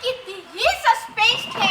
que delícia os peixes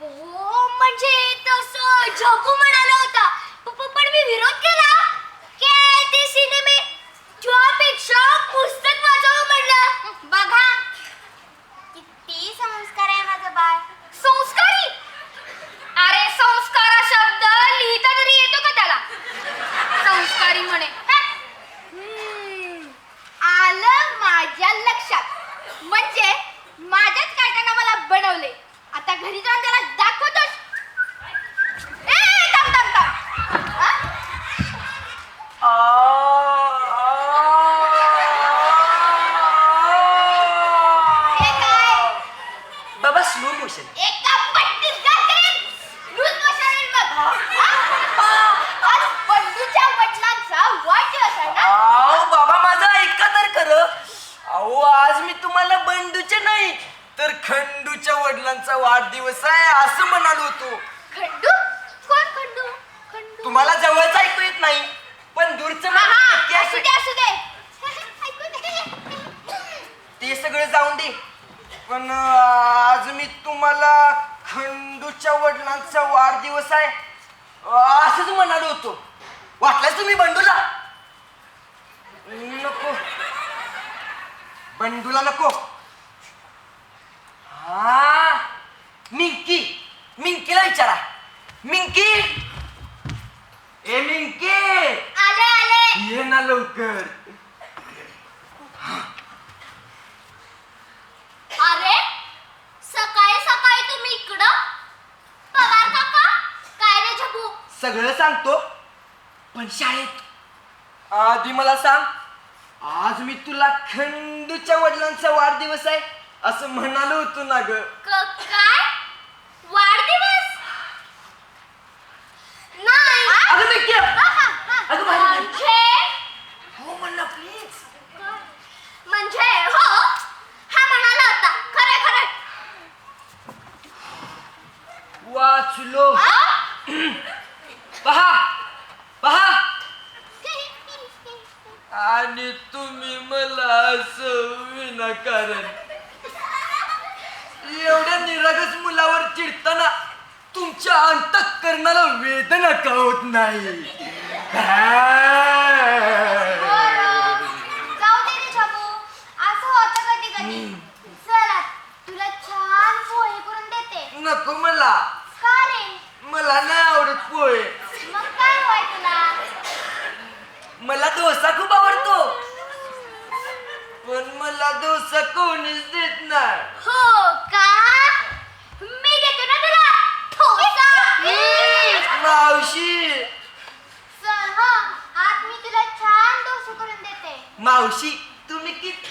अ, ब- ब- हो म्हणजे तसं झोपू म्हणाला होता प- प- पण मी विरोध केला की ते सिनेमे तुझ्यापेक्षा पुस्तक वाचावं म्हणलं बघा किती संस्कार आहे माझं बाळ संस्कारी अरे संस्कार हा शब्द लिहिता तरी येतो का त्याला संस्कारी म्हणे हा? हम्म, आलं माझ्या लक्षात म्हणजे माझ्याच काकांना मला बनवले आता घरी जाऊन त्याला दाखवतोच ए, थांब, थांब, थांब. हा? हे काय? बाबा स्लो मोशन एका पट्टीत गाठीन. लूज मोशन येईल बघ. हा? आज बंडूच्या वडिलांचा वाढदिवस आहे ना आओ बाबा माझा ऐका तर खरं अहो आज मी तुम्हाला बंडूचे नाही तर खंडूच्या वडिलांचा वाढदिवस आहे असं म्हणालो होतो. खंडू? कोण खंडू? खंडू. तुम्हाला जवळच ऐकू येत नाही पण दूरचं हा, मला हा, नक्की असू ऐकू दे असू दे. ऐकू दे. ते सगळं जाऊन दे. पण अं, आज मी तुम्हाला खंडूच्या वडिलांचा वाढदिवस आहे अं, असंच म्हणालो होतो. वाटलंच तुम्ही बंडूला? नको. बंडूला नको. हा मिंकी मिंकीला विचारा मिंकी ए मिंकी आले आले ये ना लवकर अरे सकाळी सकाळी तुम्ही इकडं पवार काका काय रे झबू सगळं सांगतो पण शाळेत आधी मला सांग आज मी तुला खंडूच्या वडिलांचा वाढदिवस आहे असं म्हणालो होतो ना ग. काय? वाढदिवस? नाही. अगं नक्की. अगं बाहेर ये. म्हणजे? हो प्लीज म्हणजे हो. हा म्हणाला होता. खरं खरं. वाचलो? पहा पहा आणि तुम्ही मला असं विनाकारण एवढ्या निरागस मुलावर चिडताना तुमच्या अंतःकरणाला वेदना का होत नाही? जाऊ दे रे झबू असं होतं कधी कधी चला तुला छान पोहे करून देते नको मला. का रे मला नाही आवडत पोहे. मग काय होय तुला मला डोसा खूप आवडतो. पण मला डोसा कोणीच देत नाही. हो का मी देते ना तुला ठोसा मावशी चल हा. आज मी तुला छान डोसे करून देते. मावशी तुम्ही किती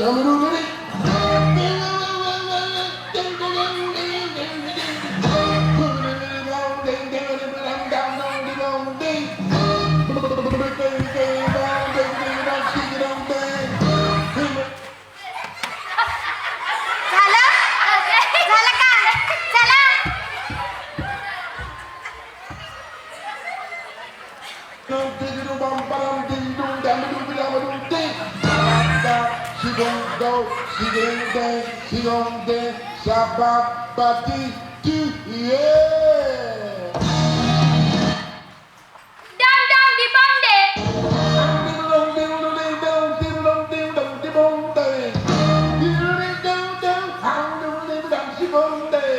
Coming up. she gon' go, she gon' dance, she gon' dance, shabba ba dee doo, yeah. Dum dum di bum dee. Dum dum dum dum dum dum dum dum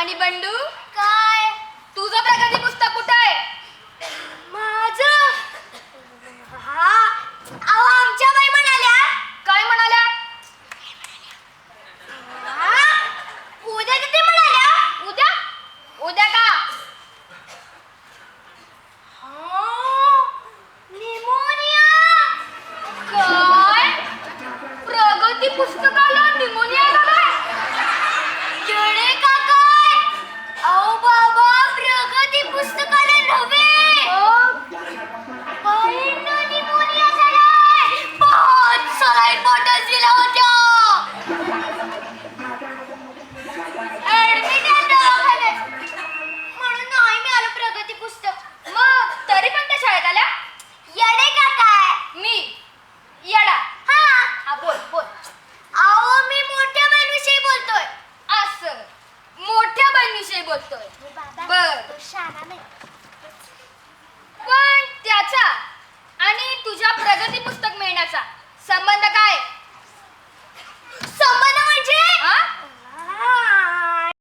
आणि बंडू? काय? तुझं प्रगती